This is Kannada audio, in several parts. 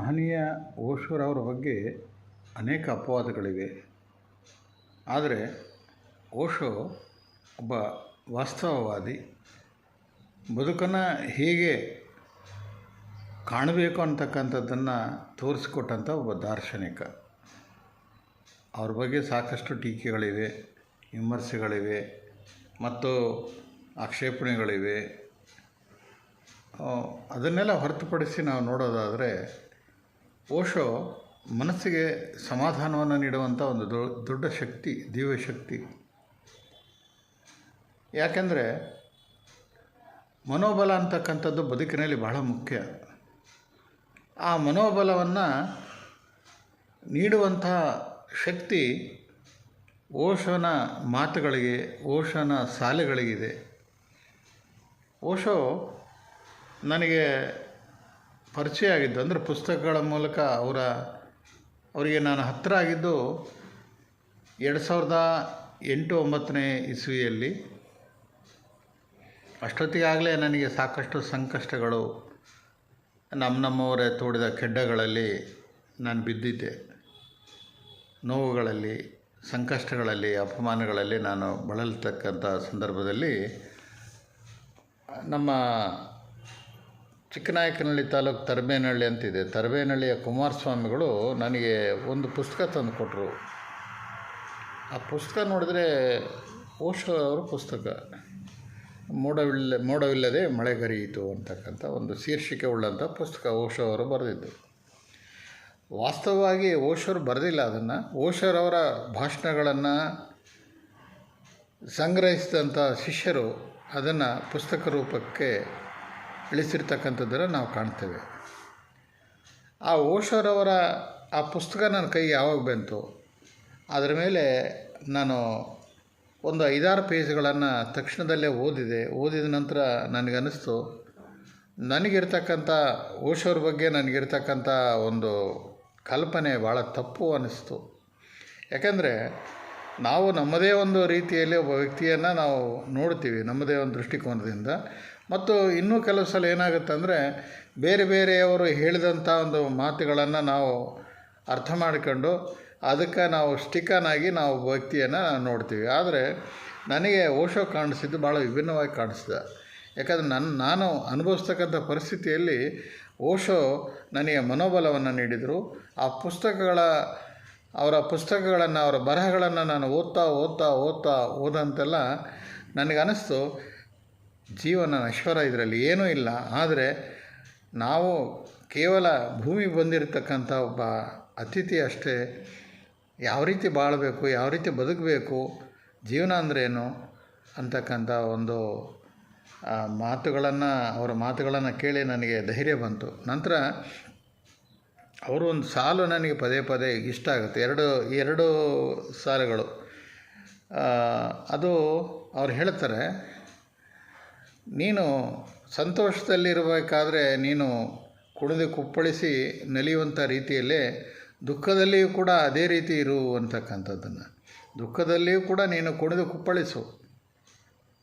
ಮಹನೀಯ ಓಶೋರವರ ಬಗ್ಗೆ ಅನೇಕ ಅಪವಾದಗಳಿವೆ. ಆದರೆ ಓಶೋ ಒಬ್ಬ ವಾಸ್ತವವಾದಿ. ಬದುಕನ್ನು ಹೇಗೆ ಕಾಣಬೇಕು ಅಂತಕ್ಕಂಥದ್ದನ್ನು ತೋರಿಸಿಕೊಟ್ಟಂಥ ಒಬ್ಬ ದಾರ್ಶನಿಕ. ಅವ್ರ ಬಗ್ಗೆ ಸಾಕಷ್ಟು ಟೀಕೆಗಳಿವೆ, ವಿಮರ್ಶೆಗಳಿವೆ, ಮತ್ತು ಆಕ್ಷೇಪಣೆಗಳಿವೆ. ಅದನ್ನೆಲ್ಲ ಹೊರತುಪಡಿಸಿ ನಾವು ನೋಡೋದಾದರೆ ಓಶೋ ಮನಸ್ಸಿಗೆ ಸಮಾಧಾನವನ್ನು ನೀಡುವಂಥ ಒಂದು ದೊಡ್ಡ ಶಕ್ತಿ, ದಿವ್ಯ ಶಕ್ತಿ. ಯಾಕೆಂದರೆ ಮನೋಬಲ ಅಂತಕ್ಕಂಥದ್ದು ಬದುಕಿನಲ್ಲಿ ಬಹಳ ಮುಖ್ಯ. ಆ ಮನೋಬಲವನ್ನು ನೀಡುವಂಥ ಶಕ್ತಿ ಓಶೋನ ಮಾತುಗಳಿಗೆ, ಓಶೋನ ಸಾಲೆಗಳಿಗಿದೆ. ಓಶೋ ನನಗೆ ಪರಿಚಯ ಆಗಿದ್ದು ಅಂದರೆ ಪುಸ್ತಕಗಳ ಮೂಲಕ ಅವರ, ಅವರಿಗೆ ನಾನು ಹತ್ತಿರ ಆಗಿದ್ದು ಎರಡು ಸಾವಿರದ ಎಂಟು ಒಂಬತ್ತನೇ ಇಸ್ವಿಯಲ್ಲಿ. ಅಷ್ಟೊತ್ತಿಗಾಗಲೇ ನನಗೆ ಸಾಕಷ್ಟು ಸಂಕಷ್ಟಗಳು ನಮ್ಮ ನಮ್ಮವರೇ ತೋಡಿದ ಕೆಡ್ಡಗಳಲ್ಲಿ ನಾನು ಬಿದ್ದಿದ್ದೆ. ನೋವುಗಳಲ್ಲಿ, ಸಂಕಷ್ಟಗಳಲ್ಲಿ, ಅಪಮಾನಗಳಲ್ಲಿ ನಾನು ಬಳಲ್ತಕ್ಕಂಥ ಸಂದರ್ಭದಲ್ಲಿ ನಮ್ಮ ಚಿಕ್ಕನಾಯಕನಹಳ್ಳಿ ತಾಲೂಕು ತರಬೇನಹಳ್ಳಿ ಅಂತಿದೆ. ತರಬೇನಹಳ್ಳಿಯ ಕುಮಾರಸ್ವಾಮಿಗಳು ನನಗೆ ಒಂದು ಪುಸ್ತಕ ತಂದು ಕೊಟ್ಟರು ಆ ಪುಸ್ತಕ ನೋಡಿದ್ರೆ ಓಶೋ ಅವರ ಪುಸ್ತಕ. ಮೋಡವಿಲ್ಲ ಮೋಡವಿಲ್ಲದೆ ಮಳೆಗರಿಯಿತು ಅಂತಕ್ಕಂಥ ಒಂದು ಶೀರ್ಷಿಕೆ ಉಳ್ಳಂಥ ಪುಸ್ತಕ ಓಶೋ ಅವರು ಬರೆದಿದ್ದು. ವಾಸ್ತವವಾಗಿ ಓಶೋರು ಬರೆದಿಲ್ಲ ಅದನ್ನು. ಓಶೋರವರ ಭಾಷಣಗಳನ್ನು ಸಂಗ್ರಹಿಸಿದಂಥ ಶಿಷ್ಯರು ಅದನ್ನು ಪುಸ್ತಕ ರೂಪಕ್ಕೆ ಇಳಿಸಿರ್ತಕ್ಕಂಥದ್ದನ್ನು ನಾವು ಕಾಣ್ತೇವೆ. ಆ ಓಶೋರವರ ಆ ಪುಸ್ತಕ ನನ್ನ ಕೈಗೆ ಯಾವಾಗ ಬಂತು, ಅದರ ಮೇಲೆ ನಾನು ಒಂದು ಐದಾರು ಪೇಜ್ಗಳನ್ನು ತಕ್ಷಣದಲ್ಲೇ ಓದಿದೆ. ಓದಿದ ನಂತರ ನನಗನ್ನಿಸ್ತು, ನನಗಿರ್ತಕ್ಕಂಥ, ಓಶೋರ ಬಗ್ಗೆ ನನಗಿರ್ತಕ್ಕಂಥ ಒಂದು ಕಲ್ಪನೆ ಭಾಳ ತಪ್ಪು ಅನ್ನಿಸ್ತು. ಯಾಕೆಂದರೆ ನಾವು ನಮ್ಮದೇ ಒಂದು ರೀತಿಯಲ್ಲಿ ಒಬ್ಬ ವ್ಯಕ್ತಿಯನ್ನು ನಾವು ನೋಡ್ತೀವಿ, ನಮ್ಮದೇ ಒಂದು ದೃಷ್ಟಿಕೋನದಿಂದ. ಮತ್ತು ಇನ್ನೂ ಕೆಲವು ಸಲ ಏನಾಗುತ್ತೆ ಅಂದರೆ ಬೇರೆ ಬೇರೆಯವರು ಹೇಳಿದಂಥ ಒಂದು ಮಾತುಗಳನ್ನು ನಾವು ಅರ್ಥ ಮಾಡಿಕೊಂಡು ಅದಕ್ಕೆ ನಾವು ಸ್ಟಿಕನಾಗಿ ನಾವು ವ್ಯಕ್ತಿಯನ್ನು ನೋಡ್ತೀವಿ. ಆದರೆ ನನಗೆ ಓಶೋ ಕಾಣಿಸಿದ್ದು ಭಾಳ ವಿಭಿನ್ನವಾಗಿ ಕಾಣಿಸಿದೆ ಯಾಕಂದರೆ ನನ್ನ ನಾನು ಅನುಭವಿಸ್ತಕ್ಕಂಥ ಪರಿಸ್ಥಿತಿಯಲ್ಲಿ ಓಶೋ ನನಗೆ ಮನೋಬಲವನ್ನು ನೀಡಿದರು. ಆ ಪುಸ್ತಕಗಳ, ಅವರ ಪುಸ್ತಕಗಳನ್ನು, ಅವರ ಬರಹಗಳನ್ನು ನಾನು ಓದ್ತಾ ಓದ್ತಾ ಓದ್ತಾ ಓದಂತೆಲ್ಲ ನನಗನ್ನಿಸ್ತು ಜೀವನ ನಶ್ವರ ಇದರಲ್ಲಿ ಏನೂ ಇಲ್ಲ. ಆದರೆ ನಾವು ಕೇವಲ ಭೂಮಿ ಬಂದಿರತಕ್ಕಂಥ ಒಬ್ಬ ಅತಿಥಿ ಅಷ್ಟೇ. ಯಾವ ರೀತಿ ಬಾಳಬೇಕು, ಯಾವ ರೀತಿ ಬದುಕಬೇಕು, ಜೀವನ ಅಂದ್ರೇನು ಅಂತಕ್ಕಂಥ ಒಂದು ಮಾತುಗಳನ್ನು, ಅವರ ಮಾತುಗಳನ್ನು ಕೇಳಿ ನನಗೆ ಧೈರ್ಯ ಬಂತು. ನಂತರ ಅವರು ಒಂದು ಸಾಲು ನನಗೆ ಪದೇ ಪದೇ ಇಷ್ಟ ಆಗುತ್ತೆ. ಎರಡು ಎರಡು ಸಾಲುಗಳು. ಅದು ಅವ್ರು ಹೇಳ್ತಾರೆ ನೀನು ಸಂತೋಷದಲ್ಲಿರಬೇಕಾದ್ರೆ ನೀನು ಕುಣಿದು ಕುಪ್ಪಳಿಸಿ ನಲಿಯುವಂಥ ರೀತಿಯಲ್ಲೇ ದುಃಖದಲ್ಲಿಯೂ ಕೂಡ ಅದೇ ರೀತಿ ಇರು ಅಂತಕ್ಕಂಥದ್ದನ್ನು. ದುಃಖದಲ್ಲಿಯೂ ಕೂಡ ನೀನು ಕುಣಿದು ಕುಪ್ಪಳಿಸು.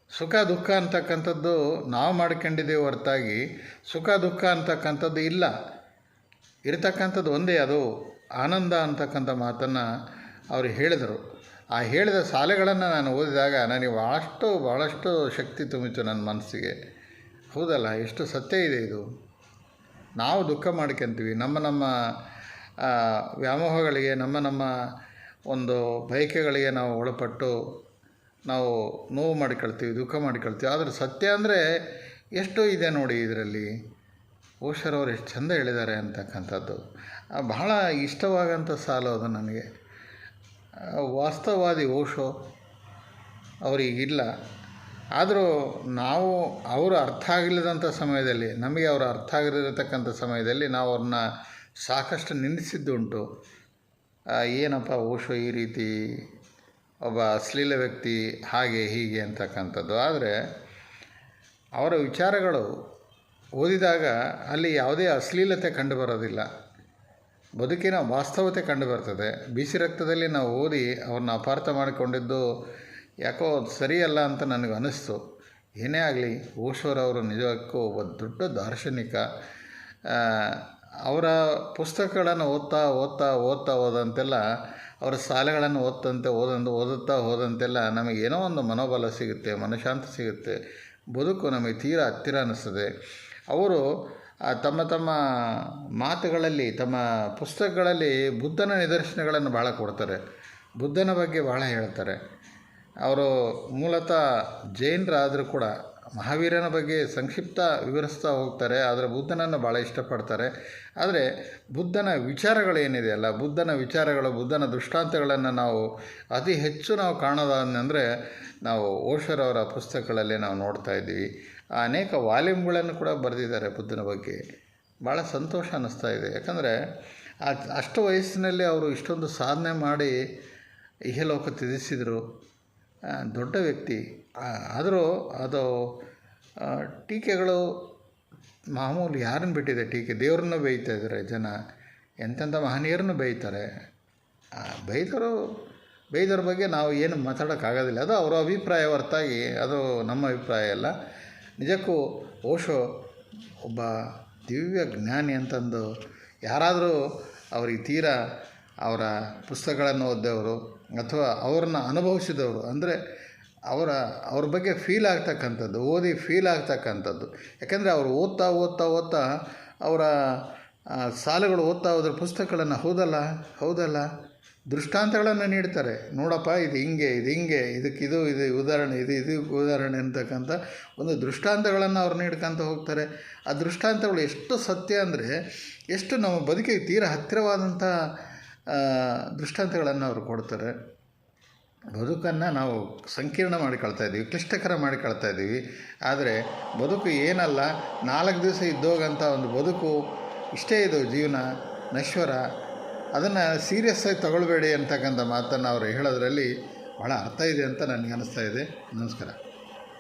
ಸುಖ ದುಃಖ ಅಂತಕ್ಕಂಥದ್ದು ನಾವು ಮಾಡ್ಕೊಂಡಿದ್ದೇವೆ ಹೊರತಾಗಿ ಸುಖ ದುಃಖ ಅಂತಕ್ಕಂಥದ್ದು ಇಲ್ಲ. ಇರತಕ್ಕಂಥದ್ದು ಒಂದೇ, ಅದು ಆನಂದ ಅಂತಕ್ಕಂಥ ಮಾತನ್ನು ಅವರು ಹೇಳಿದರು. ಆ ಹೇಳಿದ ಸಾಲೆಗಳನ್ನು ನಾನು ಓದಿದಾಗ ನನಗೆ ಭಾಳಷ್ಟು ಭಾಳಷ್ಟು ಶಕ್ತಿ ತುಂಬಿತು ನನ್ನ ಮನಸ್ಸಿಗೆ. ಹೌದಲ್ಲ? ಎಷ್ಟು ಸತ್ಯ ಇದೆ ಇದು. ನಾವು ದುಃಖ ಮಾಡ್ಕೊತೀವಿ. ನಮ್ಮ ನಮ್ಮ ವ್ಯಾಮೋಹಗಳಿಗೆ, ನಮ್ಮ ನಮ್ಮ ಒಂದು ಬಯಕೆಗಳಿಗೆ ನಾವು ಒಳಪಟ್ಟು ನಾವು ನೋವು ಮಾಡಿಕೊಳ್ತೀವಿ, ದುಃಖ ಮಾಡಿಕೊಳ್ತೀವಿ. ಆದರೆ ಸತ್ಯ ಅಂದರೆ ಎಷ್ಟು ಇದೆ ನೋಡಿ ಇದರಲ್ಲಿ. ಓಶರವ್ರು ಎಷ್ಟು ಚೆಂದ ಹೇಳಿದ್ದಾರೆ ಅಂತಕ್ಕಂಥದ್ದು. ಬಹಳ ಇಷ್ಟವಾಗಂಥ ಸಾಲು ಅದು ನನಗೆ. ವಾಸ್ತವವಾದಿ ಓಶೋ ಅವರಿಗಿಲ್ಲ. ಆದರೂ ನಾವು ಅವರು ಅರ್ಥ ಆಗಿಲ್ಲದಂಥ ಸಮಯದಲ್ಲಿ, ನಮಗೆ ಅವರು ಅರ್ಥ ಆಗಿರತಕ್ಕಂಥ ಸಮಯದಲ್ಲಿ ನಾವು ಅವ್ರನ್ನ ಸಾಕಷ್ಟು ನಿಂದಿಸಿದ್ದುಂಟು. ಏನಪ್ಪ ಓಶೋ ಈ ರೀತಿ ಒಬ್ಬ ಅಶ್ಲೀಲ ವ್ಯಕ್ತಿ ಹಾಗೆ ಹೀಗೆ ಅಂತಕ್ಕಂಥದ್ದು. ಆದರೆ ಅವರ ವಿಚಾರಗಳು ಓದಿದಾಗ ಅಲ್ಲಿ ಯಾವುದೇ ಅಶ್ಲೀಲತೆ ಕಂಡುಬರೋದಿಲ್ಲ ಬದುಕಿನ ವಾಸ್ತವತೆ ಕಂಡುಬರ್ತದೆ. ಬಿಸಿ ರಕ್ತದಲ್ಲಿ ನಾವು ಓದಿ ಅವ್ರನ್ನ ಅಪಾರ್ಥ ಮಾಡಿಕೊಂಡಿದ್ದು ಯಾಕೋ ಸರಿಯಲ್ಲ ಅಂತ ನನಗೆ ಅನ್ನಿಸ್ತು ಏನೇ ಆಗಲಿ ಓಶೋರವರು ನಿಜಕ್ಕೂ ಒಬ್ಬ ದೊಡ್ಡ ದಾರ್ಶನಿಕ. ಅವರ ಪುಸ್ತಕಗಳನ್ನು ಓದ್ತಾ ಓದ್ತಾ ಓದ್ತಾ ಹೋದಂತೆಲ್ಲ, ಅವರ ಸಾಲೆಗಳನ್ನು ಓದ್ತಂತೆ ಓದಂತ ಓದುತ್ತಾ ಹೋದಂತೆಲ್ಲ ನಮಗೆ ಏನೋ ಒಂದು ಮನೋಬಲ ಸಿಗುತ್ತೆ, ಮನಃಶಾಂತಿ ಸಿಗುತ್ತೆ. ಬದುಕು ನಮಗೆ ತೀರಾ ಹತ್ತಿರ ಅನ್ನಿಸ್ತದೆ ಅವರು ತಮ್ಮ ತಮ್ಮ ಮಾತುಗಳಲ್ಲಿ, ತಮ್ಮ ಪುಸ್ತಕಗಳಲ್ಲಿ ಬುದ್ಧನ ನಿದರ್ಶನಗಳನ್ನು ಭಾಳ ಕೊಡ್ತಾರೆ. ಬುದ್ಧನ ಬಗ್ಗೆ ಭಾಳ ಹೇಳ್ತಾರೆ. ಅವರು ಮೂಲತಃ ಜೈನರಾದರೂ ಕೂಡ ಮಹಾವೀರನ ಬಗ್ಗೆ ಸಂಕ್ಷಿಪ್ತ ವಿವರಿಸ್ತಾ ಹೋಗ್ತಾರೆ, ಆದರೆ ಬುದ್ಧನನ್ನು ಭಾಳ ಇಷ್ಟಪಡ್ತಾರೆ. ಆದರೆ ಬುದ್ಧನ ವಿಚಾರಗಳೇನಿದೆಯಲ್ಲ ಬುದ್ಧನ ವಿಚಾರಗಳು, ಬುದ್ಧನ ದೃಷ್ಟಾಂತಗಳನ್ನು ನಾವು ಅತಿ ಹೆಚ್ಚು ನಾವು ಕಾಣೋದಂದರೆ ನಾವು ಓಶರವರ ಪುಸ್ತಕಗಳಲ್ಲಿ ನಾವು ನೋಡ್ತಾ ಇದ್ದೀವಿ. ಅನೇಕ ವಾಲ್ಯೂಮ್ಗಳನ್ನು ಕೂಡ ಬರೆದಿದ್ದಾರೆ ಬುದ್ಧನ ಬಗ್ಗೆ. ಭಾಳ ಸಂತೋಷ ಅನ್ನಿಸ್ತಾ ಇದೆ. ಯಾಕಂದರೆ ಅಷ್ಟು ವಯಸ್ಸಿನಲ್ಲಿ ಅವರು ಇಷ್ಟೊಂದು ಸಾಧನೆ ಮಾಡಿ ಇಹಲೋಕ ತ್ಯಜಿಸಿದರು. ದೊಡ್ಡ ವ್ಯಕ್ತಿ. ಆದರೂ ಅದು ಟೀಕೆಗಳು ಮಾಮೂಲು ಯಾರನ್ನು ಬಿಟ್ಟಿದೆ ಟೀಕೆ? ದೇವ್ರನ್ನ ಬೇಯ್ತಾ ಇದ್ದಾರೆ ಜನ. ಎಂತೆಂಥ ಮಹನೀಯರನ್ನು ಬೇಯ್ತಾರೆ. ಆ, ಬೈದರು ಬೈದವ್ರ ಬಗ್ಗೆ ನಾವು ಏನು ಮಾತಾಡೋಕ್ಕಾಗೋದಿಲ್ಲ. ಅದು ಅವರ ಅಭಿಪ್ರಾಯ ಹೊರತಾಗಿ ಅದು ನಮ್ಮ ಅಭಿಪ್ರಾಯ ಅಲ್ಲ. ನಿಜಕ್ಕೂ ಓಶೋ ಒಬ್ಬ ದಿವ್ಯ ಜ್ಞಾನಿ ಅಂತಂದು ಯಾರಾದರೂ ಅವ್ರಿಗೆ ತೀರಾ ಅವರ ಪುಸ್ತಕಗಳನ್ನು ಓದಿದವರು ಅಥವಾ ಅವ್ರನ್ನ ಅನುಭವಿಸಿದವರು. ಅಂದರೆ ಅವರ, ಅವ್ರ ಬಗ್ಗೆ ಫೀಲ್ ಆಗ್ತಕ್ಕಂಥದ್ದು, ಓದಿ ಫೀಲ್ ಆಗ್ತಕ್ಕಂಥದ್ದು. ಯಾಕೆಂದರೆ ಅವರು ಓದ್ತಾ ಓದ್ತಾ ಓದ್ತಾ ಅವರ ಸಾಲುಗಳು ಓದ್ತಾ ಹೋದ್ರೆ ಪುಸ್ತಕಗಳನ್ನು ಹೌದಲ್ಲ? ಹೌದಲ್ಲ? ದೃಷ್ಟಾಂತಗಳನ್ನು ನೀಡ್ತಾರೆ. ನೋಡಪ್ಪ, ಇದು ಹಿಂಗೆ ಇದು ಹಿಂಗೆ, ಇದಕ್ಕೆ ಇದು ಇದು ಉದಾಹರಣೆ, ಇದು ಇದು ಉದಾಹರಣೆ ಅಂತಕ್ಕಂಥ ಒಂದು ದೃಷ್ಟಾಂತಗಳನ್ನು ಅವ್ರು ನೀಡ್ಕೊಂತ ಹೋಗ್ತಾರೆ. ಆ ದೃಷ್ಟಾಂತಗಳು ಎಷ್ಟು ಸತ್ಯ ಅಂದರೆ, ಎಷ್ಟು ನಮ್ಮ ಬದುಕಿಗೆ ತೀರ ಹತ್ತಿರವಾದಂಥ ದೃಷ್ಟಾಂತಗಳನ್ನು ಅವರು ಕೊಡ್ತಾರೆ. ಬದುಕನ್ನು ನಾವು ಸಂಕೀರ್ಣ ಮಾಡಿಕೊಳ್ತಾ ಇದ್ದೀವಿ, ಕ್ಲಿಷ್ಟಕರ ಮಾಡಿಕೊಳ್ತಾ ಇದ್ದೀವಿ. ಆದರೆ ಬದುಕು ಏನಲ್ಲ, ನಾಲ್ಕು ದಿವಸ ಇದ್ದೋಗಂಥ ಒಂದು ಬದುಕು, ಇಷ್ಟೇ ಇದು ಜೀವನ, ನಶ್ವರ. ಅದನ್ನು ಸೀರಿಯಸ್ಸಾಗಿ ತಗೊಳ್ಬೇಡಿ ಅಂತಕ್ಕಂಥ ಮಾತನ್ನು ಅವರು ಹೇಳೋದ್ರಲ್ಲಿ ಭಾಳ ಅರ್ಥ ಇದೆ ಅಂತ ನನಗೆ ಅನ್ನಿಸ್ತಾ ಇದೆ. ನಮಸ್ಕಾರ.